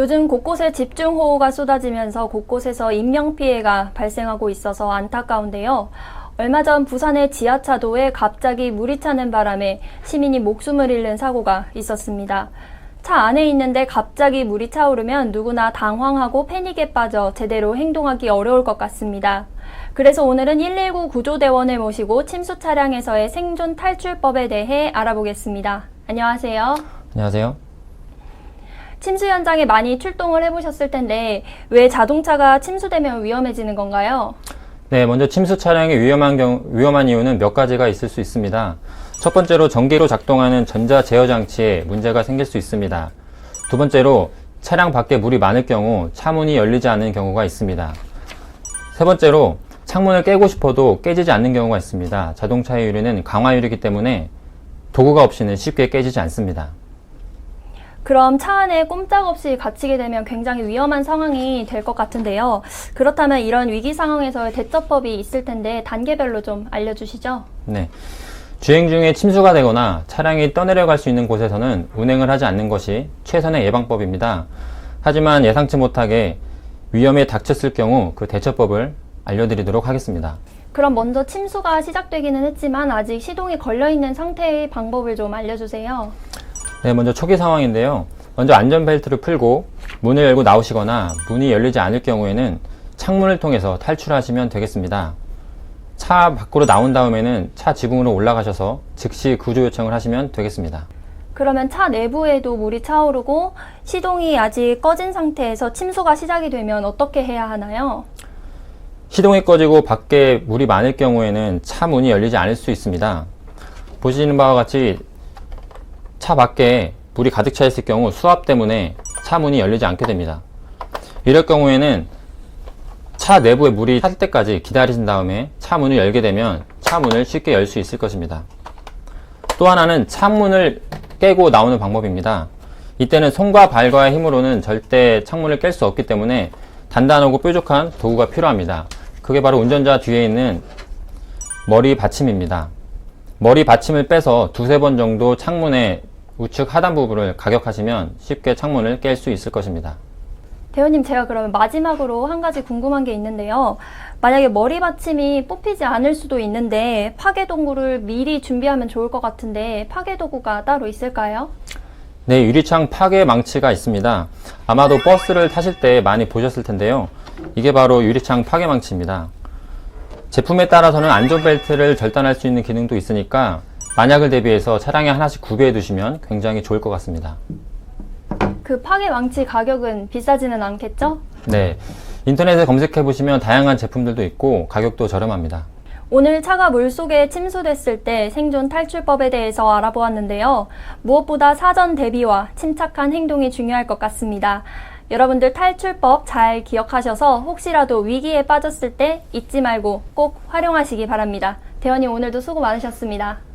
요즘 곳곳에 집중호우가 쏟아지면서 곳곳에서 인명피해가 발생하고 있어서 안타까운데요. 얼마 전 부산의 지하차도에 갑자기 물이 차는 바람에 시민이 목숨을 잃는 사고가 있었습니다. 차 안에 있는데 갑자기 물이 차오르면 누구나 당황하고 패닉에 빠져 제대로 행동하기 어려울 것 같습니다. 그래서 오늘은 119 구조대원을 모시고 침수 차량에서의 생존 탈출법에 대해 알아보겠습니다. 안녕하세요. 안녕하세요. 침수 현장에 많이 출동을 해보셨을 텐데 왜 자동차가 침수되면 위험해지는 건가요? 네, 먼저 침수 차량이 위험한 경 위험한 이유는 몇 가지가 있을 수 있습니다. 첫 번째로 전기로 작동하는 전자 제어 장치에 문제가 생길 수 있습니다. 두 번째로 차량 밖에 물이 많을 경우 차문이 열리지 않는 경우가 있습니다. 세 번째로 창문을 깨고 싶어도 깨지지 않는 경우가 있습니다. 자동차의 유리는 강화유리이기 때문에 도구가 없이는 쉽게 깨지지 않습니다. 그럼 차 안에 꼼짝없이 갇히게 되면 굉장히 위험한 상황이 될 것 같은데요. 그렇다면 이런 위기 상황에서의 대처법이 있을 텐데 단계별로 좀 알려주시죠. 네. 주행 중에 침수가 되거나 차량이 떠내려갈 수 있는 곳에서는 운행을 하지 않는 것이 최선의 예방법입니다. 하지만 예상치 못하게 위험에 닥쳤을 경우 그 대처법을 알려드리도록 하겠습니다. 그럼 먼저 침수가 시작되기는 했지만 아직 시동이 걸려있는 상태의 방법을 좀 알려주세요. 네, 먼저 초기 상황인데요. 먼저 안전벨트를 풀고 문을 열고 나오시거나 문이 열리지 않을 경우에는 창문을 통해서 탈출하시면 되겠습니다. 차 밖으로 나온 다음에는 차 지붕으로 올라가셔서 즉시 구조 요청을 하시면 되겠습니다. 그러면 차 내부에도 물이 차오르고 시동이 아직 꺼진 상태에서 침수가 시작이 되면 어떻게 해야 하나요? 시동이 꺼지고 밖에 물이 많을 경우에는 차 문이 열리지 않을 수 있습니다. 보시는 바와 같이 차 밖에 물이 가득 차 있을 경우 수압 때문에 차 문이 열리지 않게 됩니다. 이럴 경우에는 차 내부에 물이 찰 때까지 기다리신 다음에 차 문을 열게 되면 차 문을 쉽게 열 수 있을 것입니다. 또 하나는 창문을 깨고 나오는 방법입니다. 이때는 손과 발과의 힘으로는 절대 창문을 깰 수 없기 때문에 단단하고 뾰족한 도구가 필요합니다. 그게 바로 운전자 뒤에 있는 머리 받침입니다. 머리 받침을 빼서 두세 번 정도 창문의 우측 하단 부분을 가격하시면 쉽게 창문을 깰 수 있을 것입니다. 대원님, 제가 그러면 마지막으로 한 가지 궁금한 게 있는데요. 만약에 머리 받침이 뽑히지 않을 수도 있는데 파괴 도구를 미리 준비하면 좋을 것 같은데 파괴 도구가 따로 있을까요? 네, 유리창 파괴 망치가 있습니다. 아마도 버스를 타실 때 많이 보셨을 텐데요. 이게 바로 유리창 파괴 망치입니다. 제품에 따라서는 안전벨트를 절단할 수 있는 기능도 있으니까 만약을 대비해서 차량에 하나씩 구비해 두시면 굉장히 좋을 것 같습니다. 그 파괴 망치 가격은 비싸지는 않겠죠? 네. 인터넷에 검색해 보시면 다양한 제품들도 있고 가격도 저렴합니다. 오늘 차가 물속에 침수됐을 때 생존 탈출법에 대해서 알아보았는데요. 무엇보다 사전 대비와 침착한 행동이 중요할 것 같습니다. 여러분들 탈출법 잘 기억하셔서 혹시라도 위기에 빠졌을 때 잊지 말고 꼭 활용하시기 바랍니다. 대원님 오늘도 수고 많으셨습니다.